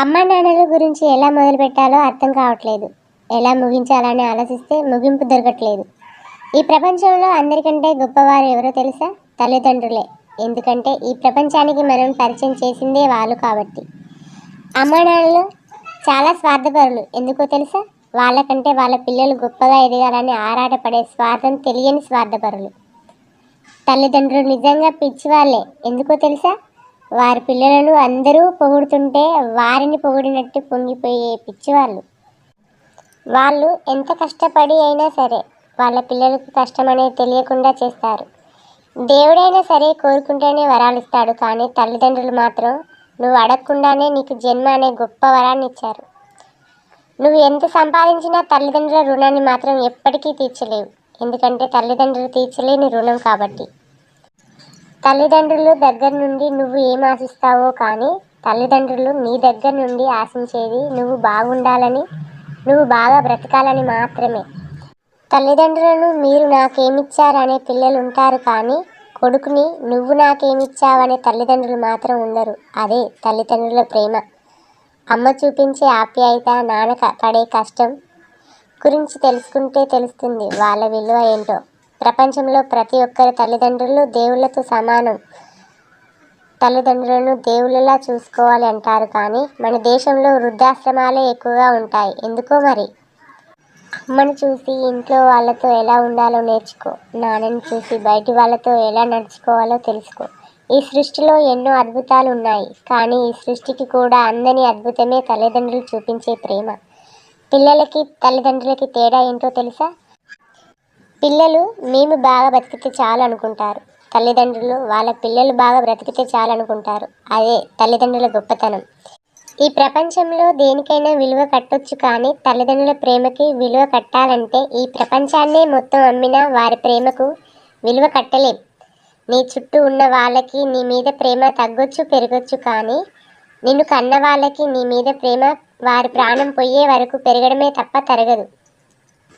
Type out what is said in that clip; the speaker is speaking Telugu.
అమ్మ నాన్నల గురించి ఎలా మొదలు పెట్టాలో అర్థం కావట్లేదు. ఎలా ముగించాలని ఆలోచిస్తే ముగింపు దొరకట్లేదు. ఈ ప్రపంచంలో అందరికంటే గొప్పవారు ఎవరో తెలుసా? తల్లిదండ్రులే. ఎందుకంటే ఈ ప్రపంచానికి మనం పరిచయం చేసిందే వాళ్ళు కాబట్టి. అమ్మ నాన్నలు చాలా స్వార్థపరులు. ఎందుకో తెలుసా? వాళ్ళకంటే వాళ్ళ పిల్లలు గొప్పగా ఎదగాలని ఆరాటపడే స్వార్థం తెలియని స్వార్థపరులు. తల్లిదండ్రులు నిజంగా పిచ్చివాళ్ళే ఎందుకో తెలుసా? వారి పిల్లలను అందరూ పొగుడుతుంటే వారిని పొగిడినట్టు పొంగిపోయే పిచ్చివాళ్ళు. వాళ్ళు ఎంత కష్టపడి అయినా సరే వాళ్ళ పిల్లలకు కష్టం అనేది తెలియకుండా చేస్తారు. దేవుడైనా సరే కోరుకుంటేనే వరాలు ఇస్తాడు కానీ తల్లిదండ్రులు మాత్రం నువ్వు అడగకుండానే నీకు జన్మ అనే గొప్ప వరాన్ని ఇచ్చారు. నువ్వు ఎంత సంపాదించినా తల్లిదండ్రుల రుణాన్ని మాత్రం ఎప్పటికీ తీర్చలేవు. ఎందుకంటే తల్లిదండ్రులు తీర్చలేని రుణం కాబట్టి. తల్లిదండ్రులు దగ్గర నుండి నువ్వు ఏం ఆశిస్తావో కానీ తల్లిదండ్రులు నీ దగ్గర నుండి ఆశించేది నువ్వు బాగుండాలని నువ్వు బాగా బ్రతకాలని మాత్రమే. తల్లిదండ్రులను మీరు నాకేమిచ్చారనే పిల్లలు ఉంటారు కానీ కొడుకుని నువ్వు నాకేమిచ్చావనే తల్లిదండ్రులు మాత్రం ఉండరు. అదే తల్లిదండ్రుల ప్రేమ. అమ్మ చూపించే ఆప్యాయత నాన్న పడే కష్టం గురించి తెలుసుకుంటే తెలుస్తుంది. వాళ్ళ విలువ ఏంటో. ప్రపంచంలో ప్రతి ఒక్కరి తల్లిదండ్రులు దేవుళ్ళతో సమానం. తల్లిదండ్రులను దేవుళ్ళలా చూసుకోవాలి అంటారు కానీ మన దేశంలో వృద్ధాశ్రమాలే ఎక్కువగా ఉంటాయి. ఎందుకో మరి? అమ్మను చూసి ఇంట్లో వాళ్ళతో ఎలా ఉండాలో నేర్చుకో. నాన్నని చూసి బయటి వాళ్ళతో ఎలా నడుచుకోవాలో తెలుసుకో. ఈ సృష్టిలో ఎన్నో అద్భుతాలు ఉన్నాయి కానీ ఈ సృష్టికి కూడా అందని అద్భుతమే తల్లిదండ్రులు చూపించే ప్రేమ. పిల్లలకి తల్లిదండ్రులకి తేడా ఏంటో తెలుసా? పిల్లలు మేము బాగా బ్రతికితే చాలు అనుకుంటారు. తల్లిదండ్రులు వాళ్ళ పిల్లలు బాగా బ్రతికితే చాలు అనుకుంటారు. అదే తల్లిదండ్రుల గొప్పతనం. ఈ ప్రపంచంలో దేనికైనా విలువ కట్టొచ్చు కానీ తల్లిదండ్రుల ప్రేమకి విలువ కట్టాలంటే ఈ ప్రపంచాన్నే మొత్తం అమ్మినా వారి ప్రేమకు విలువ కట్టలేం. నీ చుట్టూ ఉన్న వాళ్ళకి నీ మీద ప్రేమ తగ్గొచ్చు పెరగొచ్చు కానీ నిన్ను కన్న వాళ్ళకి నీ మీద ప్రేమ వారి ప్రాణం పోయే వరకు పెరగడమే తప్ప తరగదు.